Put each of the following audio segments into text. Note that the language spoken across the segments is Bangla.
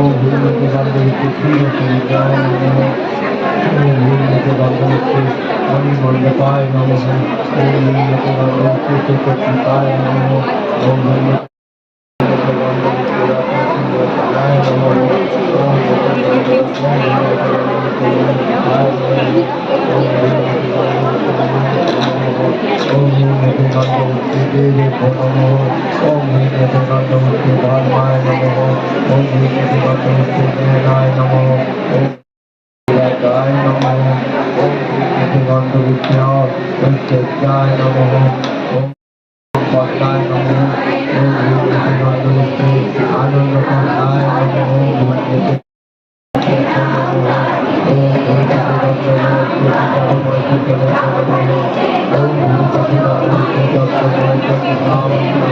ओम भूमि के बांधव पृथ्वी संविधान ओम भूमि के बांधव के हरि मंडपाय नमः ओम भूमि के बांधव के चतुर्थाय नमः Om পদ্মায় নমঃ ওম ভূমিকে গন্ধবিত্তে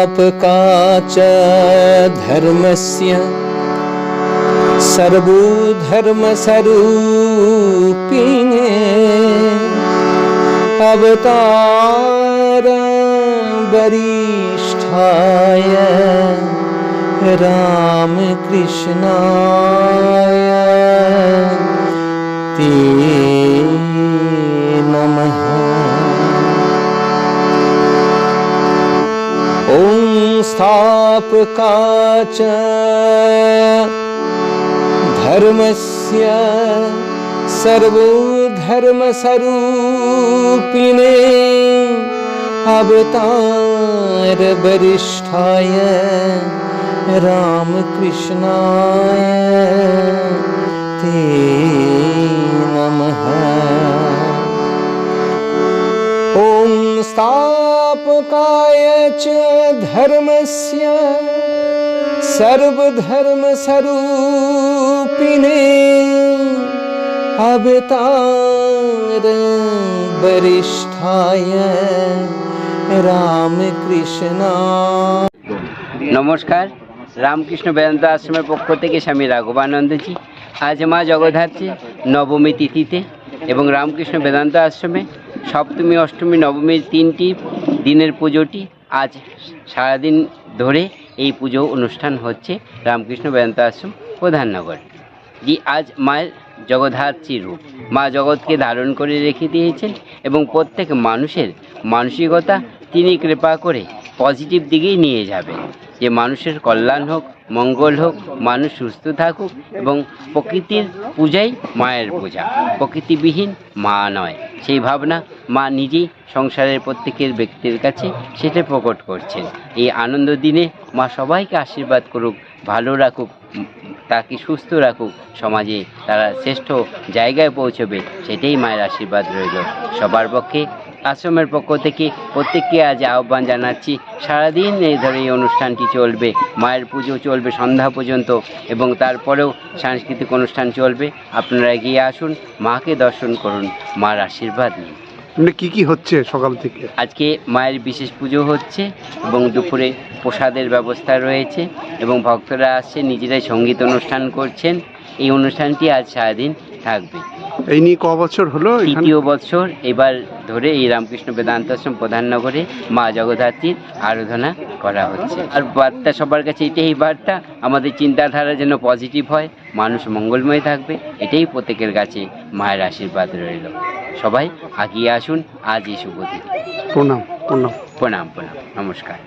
स्थापका च धर्मस्य सर्वधर्मस्वरूपिणे अवतार वरिष्ठाय रामकृष्णाय। ते साप काच धर्मस्य सर्वधर्मस्वरूपिणे अवतार वरिष्ठाय रामकृष्णाय ते नमः। ॐ स्थापकाय च धर्मस्य सर्वधर्मस्वरूपिणे अवतार वरिष्ठाय रामकृष्णा নমস্কার রামকৃষ্ণ বেদান্ত আশ্রমের পক্ষ থেকে স্বামী রাঘবানন্দজি আজ মা জগদ্ধাত্রী নবমী তিথিতে এবং রামকৃষ্ণ বেদান্ত আশ্রমে সপ্তমী, অষ্টমী নবমীর তিনটি দিনের পুজোটি আজ সারাদিন ধরে এই পুজো অনুষ্ঠান হচ্ছে রামকৃষ্ণ বেদান্ত আশ্রম প্রধাননগর। জি, আজ মায়ের জগদ্ধাত্রী রূপ। মা জগৎকে ধারণ করে রেখে দিয়েছেন এবং প্রত্যেক মানুষের মানসিকতা তিনি কৃপা করে পজিটিভ দিকেই নিয়ে যাবেন যে মানুষের কল্যাণ হোক, মঙ্গল হোক, মানুষ সুস্থ থাকুক এবং প্রকৃতির পূজাই মায়ের পূজা। প্রকৃতিবিহীন মা নয়। সেই ভাবনা মা নিজেই সংসারের প্রত্যেকের ব্যক্তির কাছে সেটা প্রকট করছেন। এই আনন্দ দিনে মা সবাইকে আশীর্বাদ করুক, ভালো রাখুক তাকে সুস্থ রাখুক, সমাজে তারা শ্রেষ্ঠ জায়গায় পৌঁছবে, সেটাই মায়ের আশীর্বাদ রইল। সবার পক্ষে আশ্রমের পক্ষ থেকে প্রত্যেককে আজ আহ্বান জানাচ্ছি। সারাদিন এই ধরে এই অনুষ্ঠানটি চলবে। মায়ের পুজো চলবে সন্ধ্যা পর্যন্ত এবং তারপরেও সাংস্কৃতিক অনুষ্ঠান চলবে। আপনারা এগিয়ে আসুন মাকে দর্শন করুন মার আশীর্বাদ নিন। মানে কি কি হচ্ছে সকাল থেকে? আজকে মায়ের বিশেষ পুজো হচ্ছে এবং দুপুরে প্রসাদের ব্যবস্থা রয়েছে এবং ভক্তরা আসছে নিজেরাই সংগীত অনুষ্ঠান করছেন। এই অনুষ্ঠানটি আজ সারাদিন থাকবে। এই নিয়ে ক বছর হলো তৃতীয় বছর এবার ধরে এই রামকৃষ্ণ বেদান্ত আশ্রম প্রধাননগরে মা জগদ্ধাত্রীর আরাধনা করা হচ্ছে। আর বার্তা সবার কাছে এটাই বার্তা আমাদের চিন্তাধারা যেন পজিটিভ হয় মানুষ মঙ্গলময় থাকবে এটাই প্রত্যেকের কাছে মায়ের আশীর্বাদ রইল। সবাই আগিয়ে আসুন আজই শুভ দিন। প্রণাম প্রণাম। প্রণাম প্রণাম। নমস্কার।